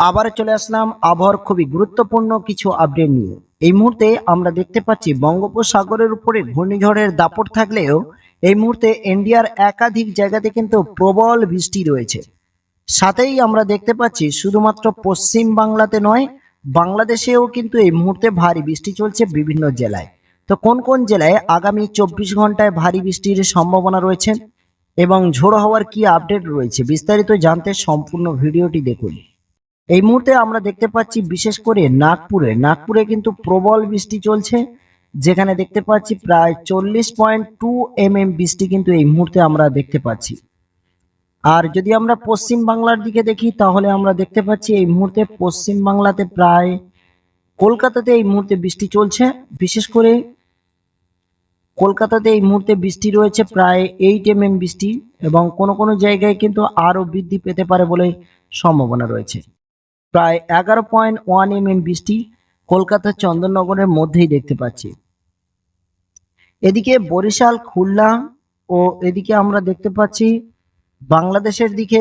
আবার চলে আসলাম আবহাওয়ার খুবই গুরুত্বপূর্ণ কিছু আপডেট নিয়ে। এই মুহূর্তে আমরা দেখতে পাচ্ছি বঙ্গোপসাগরের উপরে ঘূর্ণিঝড়ের দাপট থাকলেও এই মুহূর্তে ইন্ডিয়ার একাধিক জায়গাতে কিন্তু প্রবল বৃষ্টি রয়েছে। সাথেই আমরা দেখতে পাচ্ছি শুধুমাত্র পশ্চিম বাংলাতে নয়, বাংলাদেশেও কিন্তু এই মুহূর্তে ভারী বৃষ্টি চলছে বিভিন্ন জেলায়। তো কোন কোন জেলায় আগামী চব্বিশ ঘন্টায় ভারী বৃষ্টির সম্ভাবনা রয়েছে এবং ঝোড়ো হওয়ার কি আপডেট রয়েছে বিস্তারিত জানতে সম্পূর্ণ ভিডিওটি দেখুন। এই মুহূর্তে আমরা দেখতে পাচ্ছি বিশেষ করে নাগপুরে। নাগপুরে কিন্তু প্রবল বৃষ্টি চলছে, যেখানে দেখতে পাচ্ছি প্রায় চল্লিশ পয়েন্ট টু এম এম বৃষ্টি কিন্তু এই মুহূর্তে আমরা দেখতে পাচ্ছি। আর যদি আমরা পশ্চিম বাংলার দিকে দেখি, তাহলে আমরা দেখতে পাচ্ছি এই মুহূর্তে পশ্চিম বাংলাতে প্রায়, কলকাতাতে এই মুহূর্তে বৃষ্টি চলছে। বিশেষ করে কলকাতাতে এই মুহূর্তে বৃষ্টি রয়েছে প্রায় এইট এম বৃষ্টি এবং কোনো কোনো জায়গায় কিন্তু আরও বৃদ্ধি পেতে পারে বলে সম্ভাবনা রয়েছে। প্রায় এগারো পয়েন্ট ওয়ান এম এম বৃষ্টি কলকাতার চন্দননগরের মধ্যেই দেখতে পাচ্ছি। এদিকে বরিশাল, খুলনা ও এদিকে আমরা দেখতে পাচ্ছি বাংলাদেশের দিকে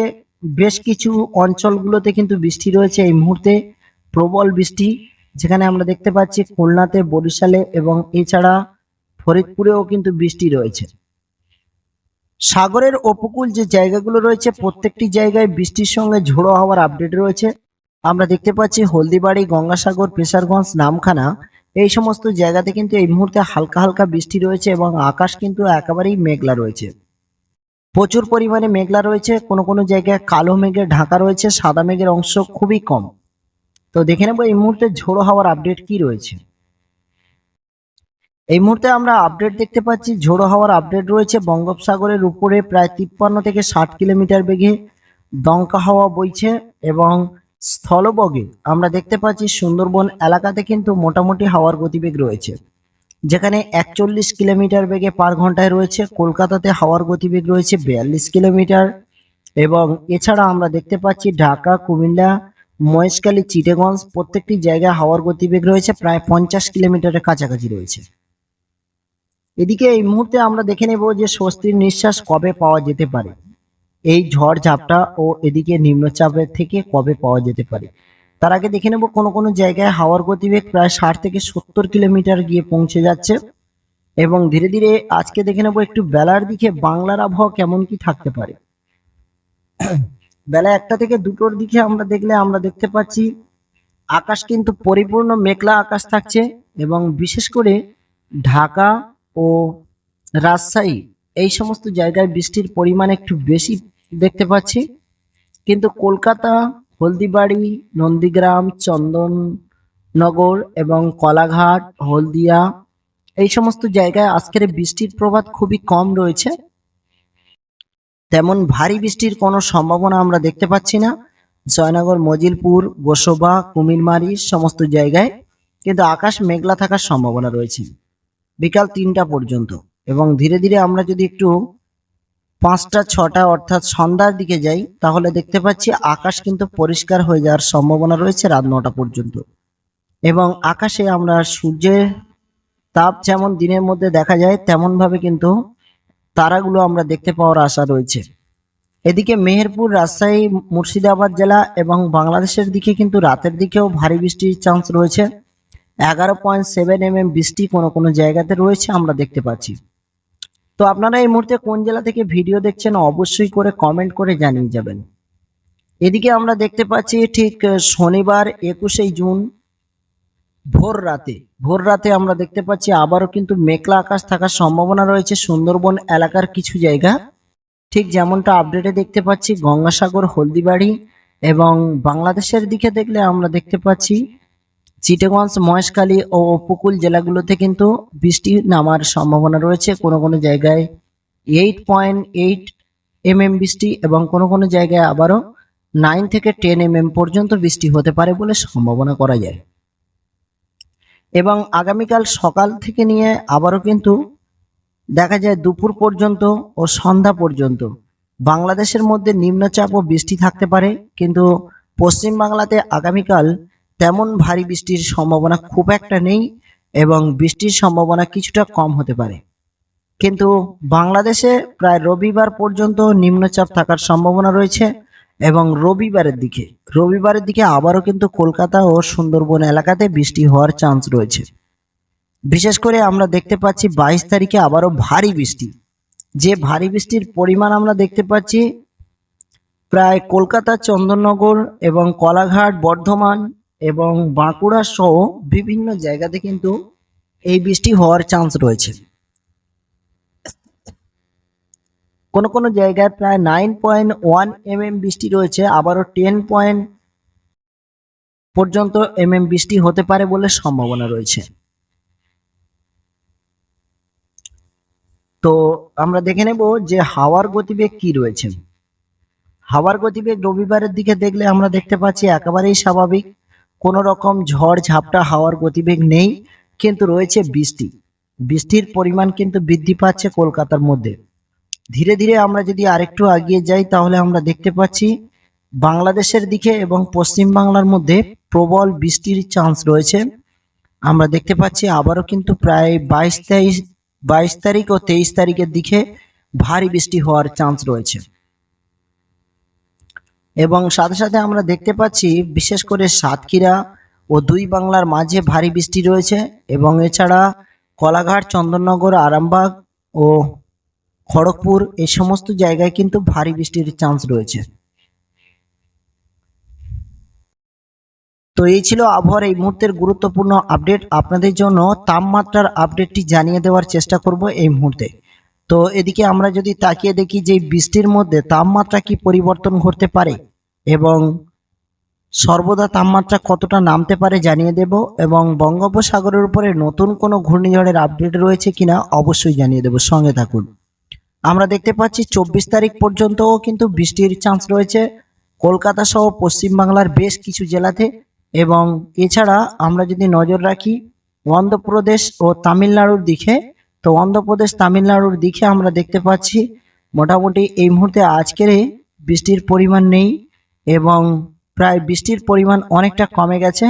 বেশ কিছু অঞ্চলগুলোতে কিন্তু বৃষ্টি রয়েছে এই মুহূর্তে, প্রবল বৃষ্টি, যেখানে আমরা দেখতে পাচ্ছি খুলনাতে, বরিশালে এবং এছাড়া ফরিদপুরেও কিন্তু বৃষ্টি রয়েছে। সাগরের উপকূল যে জায়গাগুলো রয়েছে, প্রত্যেকটি জায়গায় বৃষ্টির সঙ্গে ঝোড়ো হওয়ার আপডেট রয়েছে। আমরা দেখতে পাচ্ছি হলদিবাড়ি, গঙ্গাসাগর, পেশারগঞ্জ, নামখানা। এই সমস্ত জায়গাতে কিন্তু এই মুহূর্তে হালকা হালকা বৃষ্টি রয়েছে এবং আকাশ কিন্তু একেবারেই মেঘলা রয়েছে। প্রচুর পরিমাণে মেঘলা রয়েছে, কোনো কোনো জায়গায় কালো মেঘে ঢাকা রয়েছে, সাদা মেঘের অংশ খুবই কম। তো দেখে নেব এই মুহূর্তে ঝোড়ো হাওয়ার আপডেট কি রয়েছে। এই মুহূর্তে আমরা আপডেট দেখতে পাচ্ছি, ঝোড়ো হাওয়ার আপডেট রয়েছে, বঙ্গোপসাগরের উপরে প্রায় তিপ্পান্ন থেকে ষাট কিলোমিটার বেগে দমকা হাওয়া বইছে এবং স্থলবগে আমরা দেখতে পাচ্ছি সুন্দরবন এলাকাতে কিন্তু মোটামুটি হাওয়ার গতিবেগ রয়েছে। যেখানে একচল্লিশ কিলোমিটার বেগে পার ঘন্টায় রয়েছে, কলকাতাতে হাওয়ার গতিবেগ রয়েছে বিয়াল্লিশ কিলোমিটার। এবং এছাড়া আমরা দেখতে পাচ্ছি ঢাকা, কুমিল্লা, মহেশখালী চিটেগঞ্জ প্রত্যেকটি জায়গায় হাওয়ার গতিবেগ রয়েছে, প্রায় পঞ্চাশ কিলোমিটারের কাছাকাছি রয়েছে। এদিকে এই মুহূর্তে আমরা দেখে নেব যে স্বস্তির নিঃশ্বাস কবে পাওয়া যেতে পারে। এই ঝড় ঝাপটা ও এদিকে নিম্নচাপের থেকে কবে পাওয়া যেতে পারে? তার আগে দেখে নেব কোনো কোনো জায়গায় হাওয়ার গতিবেগ প্রায় ষাট থেকে সত্তর কিলোমিটার গিয়ে পৌঁছে যাচ্ছে। এবং ধীরে ধীরে আজকে দেখে নেব একটু বেলার দিকে বাংলার আবহাওয়া কেমন কি থাকতে পারে। বেলা একটা থেকে দুটোর দিকে আমরা দেখলে আমরা দেখতে পাচ্ছি, আকাশ কিন্তু পরিপূর্ণ মেঘলা আকাশ থাকছে এবং বিশেষ করে ঢাকা ও রাজশাহী এই সমস্ত জায়গায় বৃষ্টির পরিমাণ একটু বেশি দেখতে পাচ্ছি। কিন্তু কলকাতা, হলদিবাড়ি, নন্দীগ্রাম, চন্দননগর এবং কলাঘাট, হলদিয়া এই সমস্ত জায়গায় আজকের বৃষ্টির প্রভাব খুবই কম রয়েছে। তেমন ভারী বৃষ্টির কোনো সম্ভাবনা আমরা দেখতে পাচ্ছি না। জয়নগর, মজিলপুর, গোসবা, কুমিরমারি সমস্ত জায়গায় কিন্তু আকাশ মেঘলা থাকার সম্ভাবনা রয়েছে। বিকাল তিনটা পর্যন্ত এবং ধীরে ধীরে আমরা যদি একটু পাঁচটা, ছটা অর্থাৎ সন্ধ্যার দিকে যাই, তাহলে দেখতে পাচ্ছি আকাশ কিন্তু পরিষ্কার হয়ে যাওয়ার সম্ভাবনা রয়েছে রাত নটা পর্যন্ত। এবং আকাশে আমরা সূর্যের তাপ যেমন দিনের মধ্যে দেখা যায় তেমন ভাবে কিন্তু তারাগুলো আমরা দেখতে পাওয়ার আশা রয়েছে। এদিকে মেহেরপুর, রাজশাহী, মুর্শিদাবাদ জেলা এবং বাংলাদেশের দিকে কিন্তু রাতের দিকেও ভারী বৃষ্টির চান্স রয়েছে। এগারো পয়েন্ট সেভেন এম বৃষ্টি কোনো কোনো জায়গাতে রয়েছে, আমরা দেখতে পাচ্ছি। তো আপনারা এই মুহূর্তে কোন জেলা থেকে ভিডিও দেখছেন অবশ্যই করে কমেন্ট করে জানিয়ে যাবেন। এদিকে আমরা দেখতে পাচ্ছি ঠিক শনিবার একুশে জুন ভোর রাতে। ভোর রাতে আমরা দেখতে পাচ্ছি আবারও কিন্তু মেঘলা আকাশ থাকার সম্ভাবনা রয়েছে সুন্দরবন এলাকার কিছু জায়গা। ঠিক যেমনটা আপডেটে দেখতে পাচ্ছি, গঙ্গাসাগর, হলদিবাড়ি এবং বাংলাদেশের দিকে দেখলে আমরা দেখতে পাচ্ছি চিটাগঞ্জ, মহেশখালী ও উপকূল জেলাগুলোতে কিন্তু বৃষ্টি নামার সম্ভাবনা রয়েছে। কোনো কোনো জায়গায় এইট পয়েন্ট এইট বৃষ্টি এবং কোনো কোনো জায়গায় আবারও নাইন থেকে টেন এম এম পর্যন্ত বৃষ্টি হতে পারে বলে সম্ভাবনা করা যায়। এবং আগামীকাল সকাল থেকে নিয়ে আবারও কিন্তু দেখা যায় দুপুর পর্যন্ত ও সন্ধ্যা পর্যন্ত বাংলাদেশের মধ্যে নিম্নচাপ ও বৃষ্টি থাকতে পারে। কিন্তু পশ্চিম বাংলাতে আগামীকাল তেমন ভারী বৃষ্টির সম্ভাবনা খুব একটা নেই এবং বৃষ্টির সম্ভাবনা কিছুটা কম হতে পারে। কিন্তু বাংলাদেশে প্রায় রবিবার পর্যন্ত নিম্নচাপ থাকার সম্ভাবনা রয়েছে এবং রবিবারের দিকে রবিবারের দিকে আবারও কিন্তু কলকাতা ও সুন্দরবন এলাকাতে বৃষ্টি হওয়ার চান্স রয়েছে। বিশেষ করে আমরা দেখতে পাচ্ছি বাইশ তারিখে আবারও ভারী বৃষ্টি। যে ভারী বৃষ্টির পরিমাণ আমরা দেখতে পাচ্ছি, প্রায় কলকাতা, চন্দননগর এবং কলাঘাট, বর্ধমান এবং বাঁকুড়া সহ বিভিন্ন জায়গাতে কিন্তু এই বৃষ্টি হওয়ার চান্স রয়েছে। কোনো কোনো জায়গায় প্রায় nine point one M M বৃষ্টি রয়েছে, আবারও টেন পয়েন্ট পর্যন্ত এম এম বৃষ্টি হতে পারে বলে সম্ভাবনা রয়েছে। তো আমরা দেখে নেব যে হাওয়ার গতিবেগ কি রয়েছে। হাওয়ার গতিবেগ রবিবারের দিকে দেখলে আমরা দেখতে পাচ্ছি একেবারেই স্বাভাবিক। কোনো রকম ঝড় ঝাপটা হাওয়ার গতিবেগ নেই, কিন্তু রয়েছে বৃষ্টি। বৃষ্টির পরিমাণ কিন্তু বৃদ্ধি পাচ্ছে কলকাতার মধ্যে। ধীরে ধীরে আমরা যদি আরেকটু এগিয়ে যাই, তাহলে আমরা দেখতে পাচ্ছি বাংলাদেশের দিকে এবং পশ্চিম বাংলার মধ্যে প্রবল বৃষ্টির চান্স রয়েছে। আমরা দেখতে পাচ্ছি আবারও কিন্তু প্রায় বাইশ তেইশ, বাইশ তারিখ ও তেইশ তারিখের দিকে ভারী বৃষ্টি হওয়ার চান্স রয়েছে। এবং সাথে সাথে আমরা দেখতে পাচ্ছি, বিশেষ করে সাতক্ষীরা ও দুই বাংলার মাঝে ভারী বৃষ্টি রয়েছে এবং এছাড়া কলাঘাট, চন্দননগর, আরামবাগ ও খড়গপুর এই সমস্ত জায়গায় কিন্তু ভারী বৃষ্টির চান্স রয়েছে। তো এই ছিল আবহাওয়ার এই মুহূর্তের গুরুত্বপূর্ণ আপডেট আপনাদের জন্য তাপমাত্রার আপডেটটি জানিয়ে দেওয়ার চেষ্টা করব এই মুহূর্তে। তো এদিকে আমরা যদি তাকিয়ে দেখি যে বৃষ্টির মধ্যে তাপমাত্রা কি পরিবর্তন ঘটতে পারে এবং সর্বদা তাপমাত্রা কতটা নামতে পারে জানিয়ে দেব এবং বঙ্গোপসাগরের উপরে নতুন কোনো ঘূর্ণিঝড়ের আপডেট রয়েছে কিনা অবশ্যই জানিয়ে দেব। সঙ্গে থাকুন। আমরা দেখতে পাচ্ছি চব্বিশ তারিখ পর্যন্তও কিন্তু বৃষ্টির চান্স রয়েছে। কলকাতা সহ পশ্চিমবাংলার বেশ কিছু জেলাতে এবং এছাড়া আমরা যদি নজর রাখি অন্ধ্রপ্রদেশ ও তামিলনাড়ুর দিকে তো অন্ধ্রপ্রদেশ তামিলনাড়ুর দিকে আমরা দেখতে পাচ্ছি, মোটামুটি এই মুহূর্তে আজকের বৃষ্টির পরিমাণ নেই এবং প্রায় বৃষ্টির পরিমাণ অনেকটা কমে গেছে।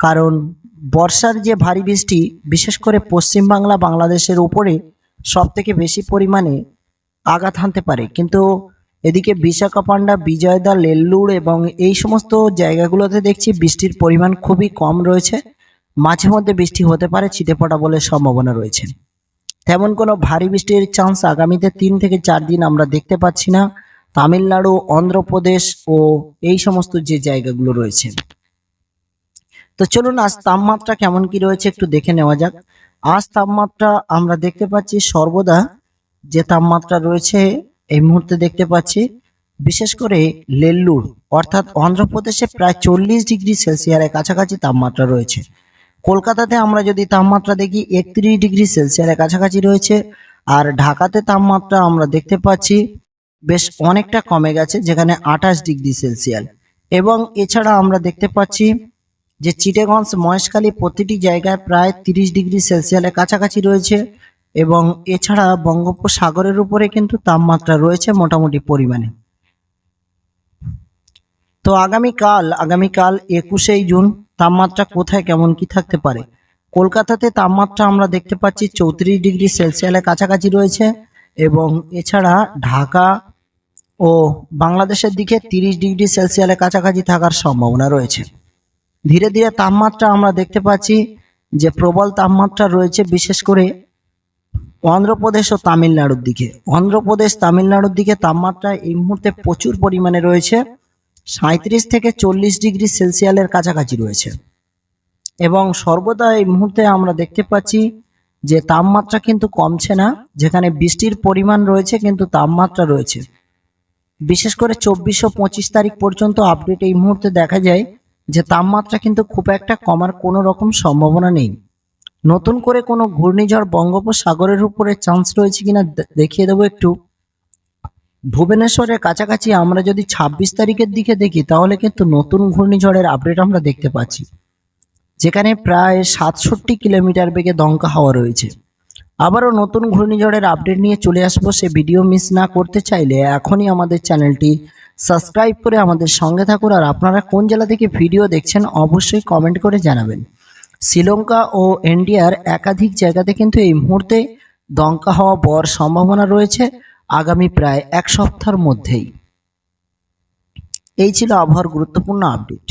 কারণ বর্ষার যে ভারী বৃষ্টি, বিশেষ করে পশ্চিমবাংলা বাংলাদেশের উপরে সব থেকে বেশি পরিমাণে আঘাত হানতে পারে। কিন্তু এদিকে বিশাখাপান্ডা, বিজয়দা, লেল্লুর এবং এই সমস্ত জায়গাগুলোতে দেখছি বৃষ্টির পরিমাণ খুবই কম রয়েছে। মাঝে মধ্যে বৃষ্টি হতে পারে ছিটে পড়া বলে সম্ভাবনা রয়েছে। তেমন কোনো ভারী বৃষ্টির চান্স আগামীতে তিন থেকে চার দিন আমরা দেখতে পাচ্ছি না। তামিলনাড়ু, অন্ধ্রপ্রদেশ ও এই সমস্ত যে জায়গাগুলো রয়েছে। তো চলুন, আজ তাপমাত্রা কেমন কি রয়েছে একটু দেখে নেওয়া যাক। আজ তাপমাত্রা আমরা দেখতে পাচ্ছি সর্বদা যে তাপমাত্রা রয়েছে, এই মুহূর্তে দেখতে পাচ্ছি বিশেষ করে লেল্লুর, অর্থাৎ অন্ধ্রপ্রদেশে প্রায় চল্লিশ ডিগ্রি সেলসিয়ারের কাছাকাছি তাপমাত্রা রয়েছে। কলকাতাতে আমরা যদি তাপমাত্রা দেখি একত্রিশ ডিগ্রি সেলসিয়ারের কাছাকাছি রয়েছে, আর ঢাকাতে তাপমাত্রা আমরা দেখতে পাচ্ছি বেশ অনেকটা কমে গেছে, যেখানে আঠাশ ডিগ্রি সেলসিয়াল এবং এছাড়া আমরা দেখতে পাচ্ছি যে চিটেগঞ্জ মহেশখালী প্রতিটি জায়গায় প্রায় তিরিশ ডিগ্রি সেলসিয়ালের কাছাকাছি রয়েছে, এবং এছাড়া বঙ্গোপসাগরের উপরে কিন্তু তাপমাত্রা রয়েছে মোটামুটি পরিমাণে। তো আগামীকাল আগামীকাল একুশেই জুন তাপমাত্রা কোথায় কেমন কি থাকতে পারে? কলকাতাতে তাপমাত্রা আমরা দেখতে পাচ্ছি চৌত্রিশ ডিগ্রি সেলসিয়ালের কাছাকাছি রয়েছে এবং এছাড়া ঢাকা ও বাংলাদেশের দিকে তিরিশ ডিগ্রি সেলসিয়ালের কাছাকাছি থাকার সম্ভাবনা রয়েছে। ধীরে ধীরে তাপমাত্রা আমরা দেখতে পাচ্ছি যে প্রবল তাপমাত্রা রয়েছে বিশেষ করে অন্ধ্রপ্রদেশ ও তামিলনাড়ুর দিকে। অন্ধ্রপ্রদেশ, তামিলনাড়ুর দিকে তাপমাত্রা এই মুহূর্তে প্রচুর পরিমাণে রয়েছে। সাঁত্রিশ থেকে চল্লিশ ডিগ্রি সেলসিয়ালের কাছাকাছি রয়েছে। এবং সর্বদা এই মুহূর্তে আমরা দেখতে পাচ্ছি যে তাপমাত্রা কিন্তু কমছে না, যেখানে বৃষ্টির পরিমাণ রয়েছে কিন্তু তাপমাত্রা রয়েছে। বিশেষ করে চব্বিশ ও পঁচিশ তারিখ পর্যন্ত আপডেট এই মুহূর্তে দেখা যায় যে তাপমাত্রা কিন্তু খুব একটা কমার কোনো রকম সম্ভাবনা নেই। নতুন করে কোনো ঘূর্ণিঝড় বঙ্গোপসাগরের উপরে চান্স রয়েছে কিনা দেখিয়ে দেবো একটু। ভুবনেশ্বরের কাছাকাছি আমরা যদি ছাব্বিশ তারিখের দিকে দেখি, তাহলে কিন্তু নতুন ঘূর্ণিঝড়ের আপডেট আমরা দেখতে পাচ্ছি। যেখানে প্রায় সাতষট্টি কিলোমিটার বেগে দমকা হাওয়া রয়েছে। আবারও নতুন ঘূর্ণিঝড়ের আপডেট নিয়ে চলে আসব, সে ভিডিও মিস না করতে চাইলে এখনই আমাদের চ্যানেলটি সাবস্ক্রাইব করে আমাদের সঙ্গে থাকুন। আর আপনারা কোন জেলা থেকে ভিডিও দেখছেন, অবশ্যই কমেন্ট করে জানাবেন। শ্রীলঙ্কা ও ইন্ডিয়ার একাধিক জায়গাতে কিন্তু এই মুহূর্তে দমকা হওয়া বর সম্ভাবনা রয়েছে। আগামী প্রায় এক সপ্তাহের মধ্যেই। এই ছিল আবহাওয়ার গুরুত্বপূর্ণ আপডেট